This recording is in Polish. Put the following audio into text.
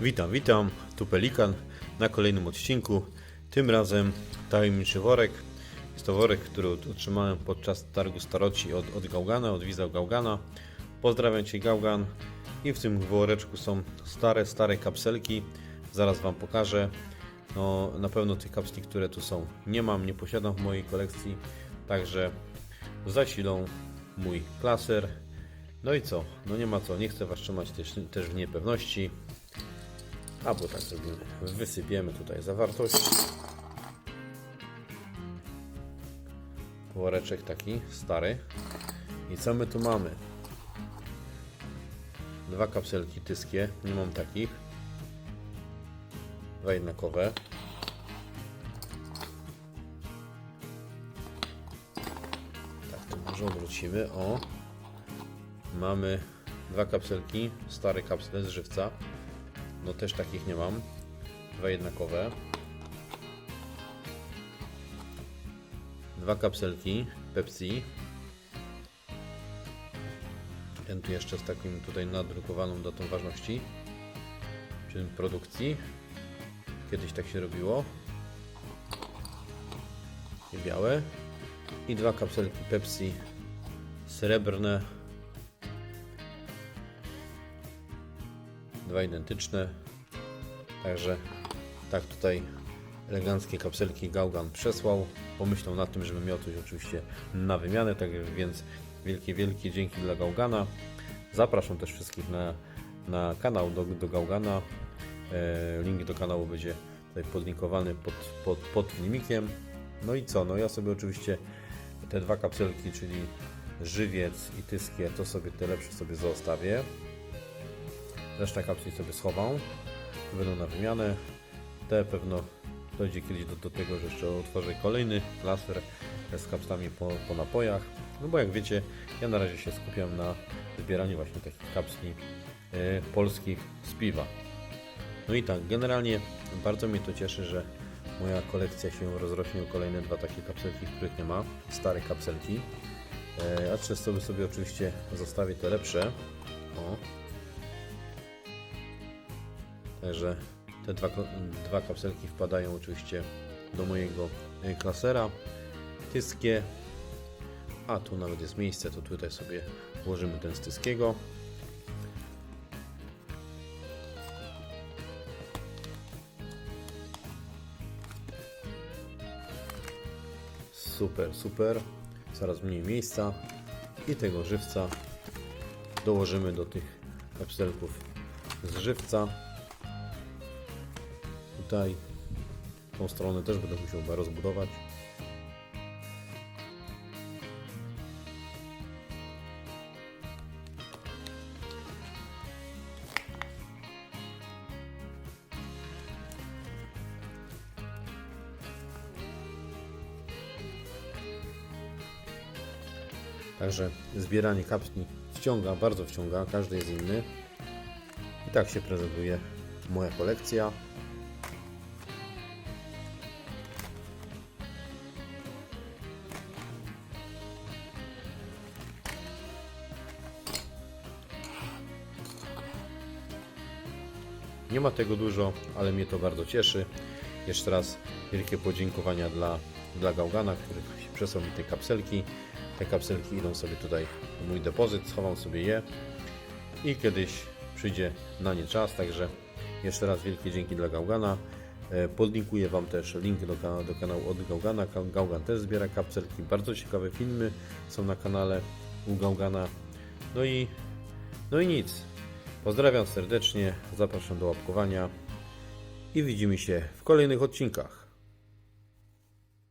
Witam, witam, tu Pelikan na kolejnym odcinku. Tym razem tajemniczy worek. Jest to worek, który otrzymałem podczas targu staroci od, od Gałgana, od Wiza Gałgana. Pozdrawiam Cię Gałgan. I w tym woreczku są stare, stare kapselki. Zaraz Wam pokażę. No, na pewno tych kapsli, które tu są, nie mam, nie posiadam w mojej kolekcji. Także zasilą mój klaser. No i co? No nie ma co, nie chcę Was trzymać też, też w niepewności. Albo tak zrobimy. Wysypiemy tutaj zawartość. Woreczek taki stary. I co my tu mamy? Dwa kapselki tyskie, nie mam takich. Dwa jednakowe. Tak, to może odwrócimy. O, mamy dwa kapselki, stare kapsle z żywca. No też takich nie mam. Dwa jednakowe. Dwa kapselki Pepsi. Ten tu jeszcze z takim tutaj nadrukowaną datą ważności. Czyli produkcji. Kiedyś tak się robiło. I białe. I dwa kapselki Pepsi srebrne. Dwa identyczne. Także tak tutaj eleganckie kapselki Gaugan przesłał. Pomyślał nad tym, żeby miał coś oczywiście na wymianę. Tak więc wielkie, wielkie dzięki dla Gaugana. Zapraszam też wszystkich na, na kanał do, do Gaugana. E, link do kanału będzie tutaj podlinkowany pod, pod, pod filmikiem. No i co? No ja sobie oczywiście te dwa kapselki, czyli żywiec i tyskie, to sobie te lepsze sobie zostawię. Resztę kapsli sobie schowam. Będą na wymianę. Te pewno dojdzie kiedyś do, do tego, że jeszcze otworzę kolejny laser z kapslami po, po napojach. No bo jak wiecie, ja na razie się skupiam na zbieraniu właśnie takich kapsli e, polskich z piwa. No i tak, generalnie bardzo mnie to cieszy, że moja kolekcja się rozrośnie o kolejne dwa takie kapselki, których nie ma. Stare kapselki. E, a przez sobie sobie oczywiście zostawię te lepsze. O, Także te dwa, dwa kapselki wpadają oczywiście do mojego y, klasera. Tyskie. A tu nawet jest miejsce, to tutaj sobie włożymy ten z tyskiego. Super, super. Coraz mniej miejsca. I tego żywca dołożymy do tych kapselków z żywca tutaj tą stronę też będę musiał rozbudować. Także zbieranie kapsli wciąga, bardzo wciąga, każdy jest inny. I tak się prezentuje moja kolekcja. Nie ma tego dużo, ale mnie to bardzo cieszy. Jeszcze raz wielkie podziękowania dla, dla Gałgana, który przesłał mi te kapselki. Te kapselki idą sobie tutaj w mój depozyt, schowam sobie je i kiedyś przyjdzie na nie czas, także jeszcze raz wielkie dzięki dla Gałgana. E, Podlinkuję Wam też link do, do kanału od Gałgana. Ka- Gałgan też zbiera kapselki. Bardzo ciekawe filmy są na kanale u Gałgana. No i, no i nic. Pozdrawiam serdecznie, zapraszam do łapkowania i widzimy się w kolejnych odcinkach.